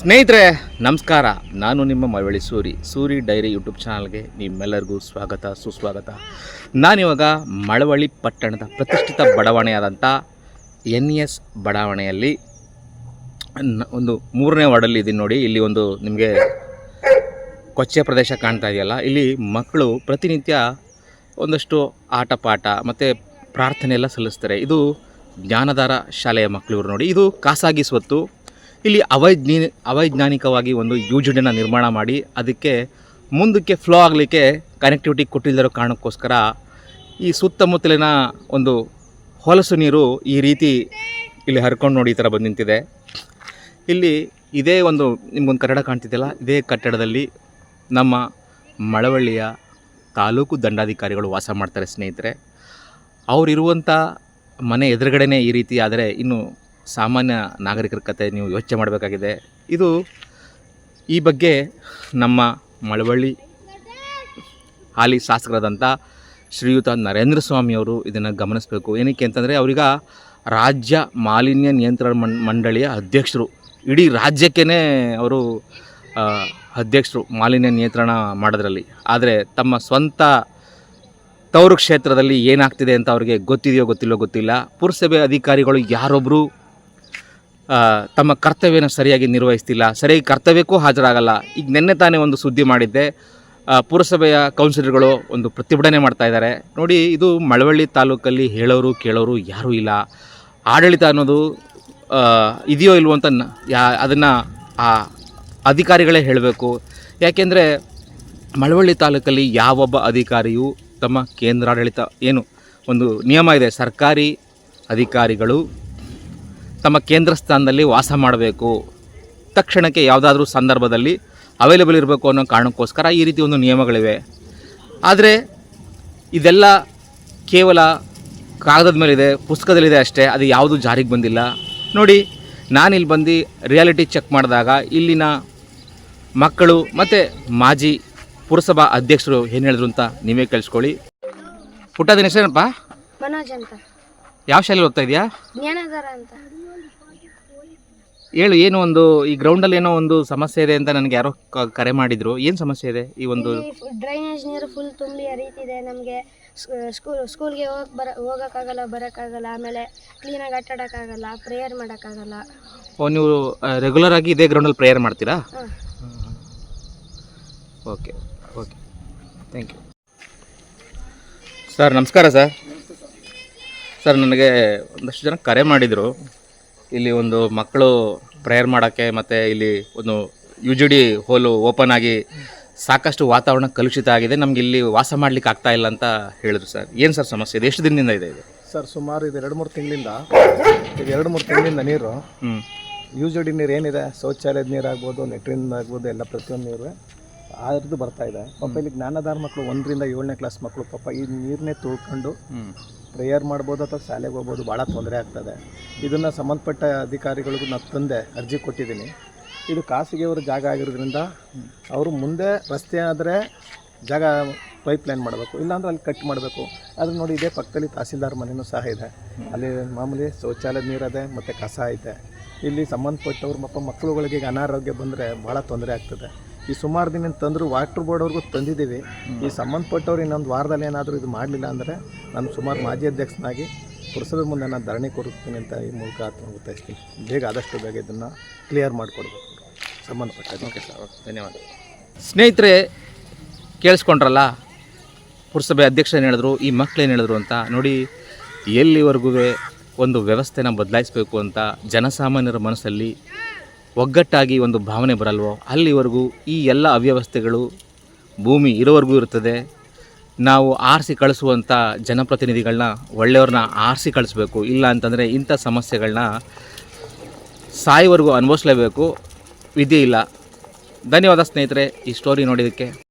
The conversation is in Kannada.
ಸ್ನೇಹಿತರೆ, ನಮಸ್ಕಾರ. ನಾನು ನಿಮ್ಮ ಮಳವಳ್ಳಿ ಸೂರಿ ಸೂರಿ ಡೈರಿ ಯೂಟ್ಯೂಬ್ ಚಾನಲ್ಗೆ ನಿಮ್ಮೆಲ್ಲರಿಗೂ ಸ್ವಾಗತ, ಸುಸ್ವಾಗತ. ನಾನಿವಾಗ ಮಳವಳ್ಳಿ ಪಟ್ಟಣದ ಪ್ರತಿಷ್ಠಿತ ಬಡಾವಣೆಯಾದಂಥ ಎನ್ ಎಸ್ ಬಡಾವಣೆಯಲ್ಲಿ ಒಂದು ಮೂರನೇ ವಾರ್ಡಲ್ಲಿ ಇದ್ದೀನಿ ನೋಡಿ. ಇಲ್ಲಿ ಒಂದು ನಿಮಗೆ ಕೊಚ್ಚೆ ಪ್ರದೇಶ ಕಾಣ್ತಾ ಇದೆಯಲ್ಲ. ಇಲ್ಲಿ ಮಕ್ಕಳು ಪ್ರತಿನಿತ್ಯ ಒಂದಷ್ಟು ಆಟ ಪಾಠ ಮತ್ತು ಪ್ರಾರ್ಥನೆ ಎಲ್ಲ ಸಲ್ಲಿಸ್ತಾರೆ. ಇದು ಜ್ಞಾನಧಾರ ಶಾಲೆಯ ಮಕ್ಕಳು ನೋಡಿ. ಇದು ಖಾಸಗಿ ಸ್ವತ್ತು. ಇಲ್ಲಿ ಅವೈಜ್ಞಿ, ಅವೈಜ್ಞಾನಿಕವಾಗಿ ಒಂದು ಯೋಜನೆಯನ್ನು ನಿರ್ಮಾಣ ಮಾಡಿ, ಅದಕ್ಕೆ ಮುಂದಕ್ಕೆ ಫ್ಲೋ ಆಗಲಿಕ್ಕೆ ಕನೆಕ್ಟಿವಿಟಿ ಕೊಟ್ಟಿಲ್ಲದಿರೋ ಕಾರಣಕ್ಕೋಸ್ಕರ ಈ ಸುತ್ತಮುತ್ತಲಿನ ಒಂದು ಹೊಲಸು ನೀರು ಈ ರೀತಿ ಇಲ್ಲಿ ಹರ್ಕೊಂಡು ನೋಡಿ ಈ ಥರ ಬಂದು ನಿಂತಿದೆ. ಇಲ್ಲಿ ಇದೇ ಒಂದು, ನಿಮಗೊಂದು ಕಟ್ಟಡ ಕಾಣ್ತಿದೆಯಲ್ಲ, ಇದೇ ಕಟ್ಟಡದಲ್ಲಿ ನಮ್ಮ ಮಳವಳ್ಳಿಯ ತಾಲೂಕು ದಂಡಾಧಿಕಾರಿಗಳು ವಾಸ ಮಾಡ್ತಾರೆ ಸ್ನೇಹಿತರೆ. ಅವರಿರುವಂಥ ಮನೆ ಎದುರುಗಡೆನೇ ಈ ರೀತಿ, ಆದರೆ ಇನ್ನು ಸಾಮಾನ್ಯ ನಾಗರಿಕರ ಕತೆ ನೀವು ಯೋಚನೆ ಮಾಡಬೇಕಾಗಿದೆ. ಇದು ಈ ಬಗ್ಗೆ ನಮ್ಮ ಮಳವಳ್ಳಿ ಹಾಲಿ ಶಾಸಕರಾದಂಥ ಶ್ರೀಯುತ ನರೇಂದ್ರ ಸ್ವಾಮಿಯವರು ಇದನ್ನು ಗಮನಿಸಬೇಕು. ಏನಕ್ಕೆ ಅಂತಂದರೆ ಅವರಿಗ ರಾಜ್ಯ ಮಾಲಿನ್ಯ ನಿಯಂತ್ರಣ ಮಂಡಳಿಯ ಅಧ್ಯಕ್ಷರು, ಇಡೀ ರಾಜ್ಯಕ್ಕೇ ಅವರು ಅಧ್ಯಕ್ಷರು ಮಾಲಿನ್ಯ ನಿಯಂತ್ರಣ ಮಾಡೋದ್ರಲ್ಲಿ. ಆದರೆ ತಮ್ಮ ಸ್ವಂತ ತವರು ಕ್ಷೇತ್ರದಲ್ಲಿ ಏನಾಗ್ತಿದೆ ಅಂತ ಅವರಿಗೆ ಗೊತ್ತಿದೆಯೋ ಗೊತ್ತಿಲ್ಲೋ ಗೊತ್ತಿಲ್ಲ. ಪುರಸಭೆ ಅಧಿಕಾರಿಗಳು ಯಾರೊಬ್ಬರು ತಮ್ಮ ಕರ್ತವ್ಯನ ಸರಿಯಾಗಿ ನಿರ್ವಹಿಸ್ತಿಲ್ಲ. ಸರಿಯಾಗಿ ಕರ್ತವ್ಯಕ್ಕೂ ಹಾಜರಾಗಲ್ಲ. ಈಗ ನಿನ್ನೆ ತಾನೇ ಒಂದು ಸುದ್ದಿ ಮಾಡಿದ್ದೆ. ಪುರಸಭೆಯ ಕೌನ್ಸಿಲರ್ಗಳು ಒಂದು ಪ್ರತಿಭಟನೆ ಮಾಡ್ತಾ ಇದ್ದಾರೆ. ನೋಡಿ, ಇದು ಮಳವಳ್ಳಿ ತಾಲೂಕಲ್ಲಿ ಹೇಳೋರು, ಕೇಳೋರು ಯಾರೂ ಇಲ್ಲ. ಆಡಳಿತ ಅನ್ನೋದು ಇದೆಯೋ ಇಲ್ವೋ ಅಂತ ಯಾ, ಅದನ್ನು ಆ ಅಧಿಕಾರಿಗಳೇ ಹೇಳಬೇಕು. ಯಾಕೆಂದರೆ, ಮಳವಳ್ಳಿ ತಾಲೂಕಲ್ಲಿ ಯಾವೊಬ್ಬ ಅಧಿಕಾರಿಯೂ ತಮ್ಮ ಕೇಂದ್ರಾಡಳಿತ ಏನು ಒಂದು ನಿಯಮ ಇದೆ. ಸರ್ಕಾರಿ ಅಧಿಕಾರಿಗಳು ತಮ್ಮ ಕೇಂದ್ರ ಸ್ಥಾನದಲ್ಲಿ ವಾಸ ಮಾಡಬೇಕು. ತಕ್ಷಣಕ್ಕೆ ಯಾವುದಾದ್ರೂ ಸಂದರ್ಭದಲ್ಲಿ ಅವೈಲೇಬಲ್ ಇರಬೇಕು ಅನ್ನೋ ಕಾರಣಕ್ಕೋಸ್ಕರ ಈ ರೀತಿ ಒಂದು ನಿಯಮಗಳಿವೆ. ಆದರೆ ಇದೆಲ್ಲ ಕೇವಲ ಕಾಗದದ ಮೇಲಿದೆ ಪುಸ್ತಕದಲ್ಲಿದೆ ಅಷ್ಟೇ ಅದು ಯಾವುದು ಜಾರಿಗೆ ಬಂದಿಲ್ಲ. ನೋಡಿ ನಾನಿಲ್ಲಿ ಬಂದು ರಿಯಾಲಿಟಿ ಚೆಕ್ ಮಾಡಿದಾಗ ಇಲ್ಲಿನ ಮಕ್ಕಳು ಮತ್ತು ಮಾಜಿ ಪುರಸಭಾ ಅಧ್ಯಕ್ಷರು ಏನು ಹೇಳಿದ್ರು ಅಂತ ನೀವೇ ಕೇಳಿಸ್ಕೊಳ್ಳಿ. ಪುಟ್ಟದಿನ ಹೆಸರೇನಪ್ಪ ಮನೋಜ್ ಅಂತ. ಯಾವ ಶಾಲೆಯಲ್ಲಿ ಓದ್ತಾ ಇದೆಯಾ? ಅಂತ. ಹೇಳು ಏನು ಒಂದು ಈ ಗ್ರೌಂಡಲ್ಲಿ ಏನೋ ಒಂದು ಸಮಸ್ಯೆ ಇದೆ ಅಂತ ನನಗೆ ಯಾರೋ ಕ- ಕರೆ ಮಾಡಿದ್ರು. ಏನು ಸಮಸ್ಯೆ ಇದೆ ಈ ಒಂದು ಡ್ರೈನೇಜ್ ನೀರು ಫುಲ್ ತುಂಬಿ ಹರಿತಿದೆ. ನಮಗೆ ಸ್ಕೂಲ್ ಸ್ಕೂಲ್ಗೆ ಹೋಗಕ್ ಬರ ಹೋಗೋಕ್ಕಾಗಲ್ಲ ಬರೋಕ್ಕಾಗಲ್ಲ. ಆಮೇಲೆ ಕ್ಲೀನಾಗಿ ಆಟಾಡೋಕ್ಕಾಗಲ್ಲ ಪ್ರೇಯರ್ ಮಾಡೋಕ್ಕಾಗಲ್ಲ. ಓ ನೀವು ರೆಗ್ಯುಲರ್ ಆಗಿ ಇದೇ ಗ್ರೌಂಡಲ್ಲಿ ಪ್ರೇಯರ್ ಮಾಡ್ತೀರಾ? ಹಾಂ. Okay okay. Thank you sir ನಮಸ್ಕಾರ ಸರ್ ಸರ್ ನನಗೆ ಒಂದಷ್ಟು ಜನ ಕರೆ ಮಾಡಿದರು. ಇಲ್ಲಿ ಒಂದು ಮಕ್ಕಳು ಪ್ರೇಯರ್ ಮಾಡೋಕ್ಕೆ ಮತ್ತು ಇಲ್ಲಿ ಒಂದು U G D hole open ಆಗಿ ಸಾಕಷ್ಟು ವಾತಾವರಣ ಕಲುಷಿತ ಆಗಿದೆ. ನಮ್ಗೆ ಇಲ್ಲಿ ವಾಸ ಮಾಡ್ಲಿಕ್ಕೆ ಆಗ್ತಾ ಇಲ್ಲ ಅಂತ ಹೇಳಿದ್ರು ಸರ್. ಏನು ಸರ್ ಸಮಸ್ಯೆ? ಇದೆ ಎಷ್ಟು ದಿನದಿಂದ ಇದೆ ಇದು? ಸರ್ ಸುಮಾರು ಇದು ಎರಡು ಮೂರು ತಿಂಗಳಿಂದ ಇದು ಎರಡು ಮೂರು ತಿಂಗಳಿಂದ ನೀರು. ಹ್ಞೂ ಯು ಜಿ ಡಿ ನೀರು ಏನಿದೆ? ಶೌಚಾಲಯದ ನೀರಾಗ್ಬೋದು ಲೆಟ್ರಿನ್ ಆಗ್ಬೋದು ಎಲ್ಲ ಪ್ರತಿಯೊಂದು ನೀರು. ಆದ್ರದ್ದು ಬರ್ತಾ ಇದೆ. ಪಾಪ ಇಲ್ಲಿ ಜ್ಞಾನಧಾರ ಮಕ್ಕಳು ಒಂದರಿಂದ ಏಳನೇ ಕ್ಲಾಸ್ ಮಕ್ಕಳು ಪಾಪ ಈ ನೀರನ್ನೇ ತುಳ್ಕೊಂಡು ಪ್ರೇಯರ್ ಮಾಡ್ಬೋದು ಅಥವಾ ಶಾಲೆಗೆ ಹೋಗ್ಬೋದು ಭಾಳ ತೊಂದರೆ ಆಗ್ತದೆ. ಇದನ್ನು ಸಂಬಂಧಪಟ್ಟ ಅಧಿಕಾರಿಗಳಿಗೂ ನಾನು ತಂದೆ ಅರ್ಜಿ ಕೊಟ್ಟಿದ್ದೀನಿ. ಇದು ಖಾಸಗಿಯವರ ಜಾಗ ಆಗಿರೋದ್ರಿಂದ ಅವರು ಮುಂದೆ ರಸ್ತೆ ಆದರೆ ಜಾಗ ಪೈಪ್ ಲೈನ್ ಮಾಡಬೇಕು ಇಲ್ಲಾಂದ್ರೆ ಅಲ್ಲಿ ಕಟ್ ಮಾಡಬೇಕು. ಆದರೆ ನೋಡಿ ಇದೇ ಪಕ್ಕದಲ್ಲಿ ತಹಸೀಲ್ದಾರ್ ಮನೆಯೂ ಸಹ ಇದೆ. ಅಲ್ಲಿ ಮಾಮೂಲಿ ಶೌಚಾಲಯದ ನೀರಿದೆ ಮತ್ತು ಕಸ ಐತೆ. ಇಲ್ಲಿ ಸಂಬಂಧಪಟ್ಟವ್ರ ಪಾಪ ಮಕ್ಕಳುಗಳಿಗೆ ಈಗ ಅನಾರೋಗ್ಯ ಬಂದರೆ ಭಾಳ ತೊಂದರೆ ಆಗ್ತದೆ. ಈ ಸುಮಾರು ದಿನ ತಂದರೂ ವಾಟ್ರ್ ಬೋರ್ಡ್ವರೆಗೂ ತಂದಿದ್ದೀವಿ. ಈ ಸಂಬಂಧಪಟ್ಟವ್ರು ಇನ್ನೊಂದು ವಾರದಲ್ಲಿ ಏನಾದರೂ ಇದು ಮಾಡಲಿಲ್ಲ ಅಂದರೆ ನಾನು ಸುಮಾರು ಮಾಜಿ ಅಧ್ಯಕ್ಷನಾಗಿ ಪುರಸಭೆ ಮುಂದೆ ನಾನು ಧರಣಿ ಕೊಡುತ್ತೀನಿ ಅಂತ ಈ ಮೂಲಕ ಆತನ ಗೊತ್ತಾಯಿಸ್ತೀನಿ ಬೇಗ ಆದಷ್ಟು ಬೇಗ ಇದನ್ನು ಕ್ಲಿಯರ್ ಮಾಡಿಕೊಡ್ಬೇಕು. ಸಂಬಂಧಪಟ್ಟ ಓಕೆ ಸರ್ ಧನ್ಯವಾದ. ಸ್ನೇಹಿತರೆ ಕೇಳಿಸ್ಕೊಂಡ್ರಲ್ಲ ಪುರಸಭೆ ಅಧ್ಯಕ್ಷ ಏನು ಹೇಳಿದ್ರು ಈ ಮಕ್ಳು ಏನು ಹೇಳಿದ್ರು ಅಂತ ನೋಡಿ ಎಲ್ಲಿವರೆಗೂ ಒಂದು ವ್ಯವಸ್ಥೆನ ಬದಲಾಯಿಸಬೇಕು ಅಂತ ಜನಸಾಮಾನ್ಯರ ಮನಸ್ಸಲ್ಲಿ ಒಗ್ಗಟ್ಟಾಗಿ ಒಂದು ಭಾವನೆ ಬರಲ್ವೋ? ಅಲ್ಲಿವರೆಗೂ ಈ ಎಲ್ಲ ಅವ್ಯವಸ್ಥೆಗಳು ಭೂಮಿ ಇರೋವರೆಗೂ ಇರ್ತದೆ ನಾವು ಆರಿಸಿ ಕಳಿಸುವಂಥ ಜನಪ್ರತಿನಿಧಿಗಳನ್ನ ಒಳ್ಳೆಯವ್ರನ್ನ ಆರಿಸಿ ಕಳಿಸ್ಬೇಕು. ಇಲ್ಲ ಅಂತಂದರೆ ಇಂಥ ಸಮಸ್ಯೆಗಳನ್ನ ಸಾಯುವರೆಗೂ ಅನುಭವಿಸ್ಲೇಬೇಕು. ವಿಧಿ ಇಲ್ಲ. ಧನ್ಯವಾದ ಸ್ನೇಹಿತರೆ, ಈ ಸ್ಟೋರಿ ನೋಡಿದ್ದಕ್ಕೆ.